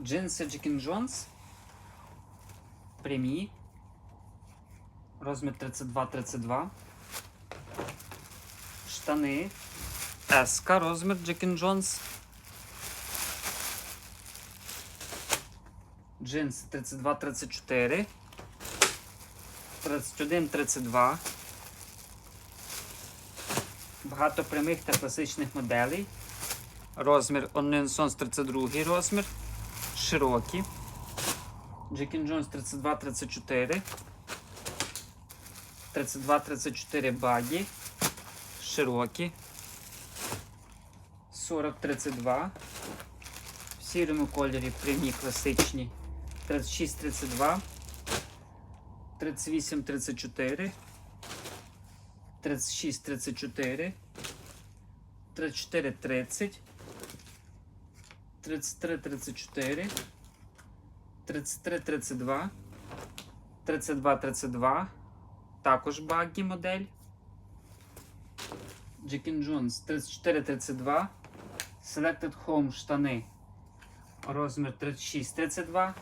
Джинси Джекін Джонс. Прямі. Розмір 32-32. Штани. Еска, розмір Джекін Джонс. Джинси 32-34. 31-32. Багато прямих та класичних моделей. Розмір Onnensons 32 розмір. Широкі. Джекін Джонс 32-34. 32-34 багі. Широкі. 40-32. В сірому кольорі прямі класичні. 36-32. 38-34. 36-34. 34-30. 33-34. 33-32. 32-32. Також багі модель. Джекін Джонс 34-32. Selected Home штани. Розмір 36-32.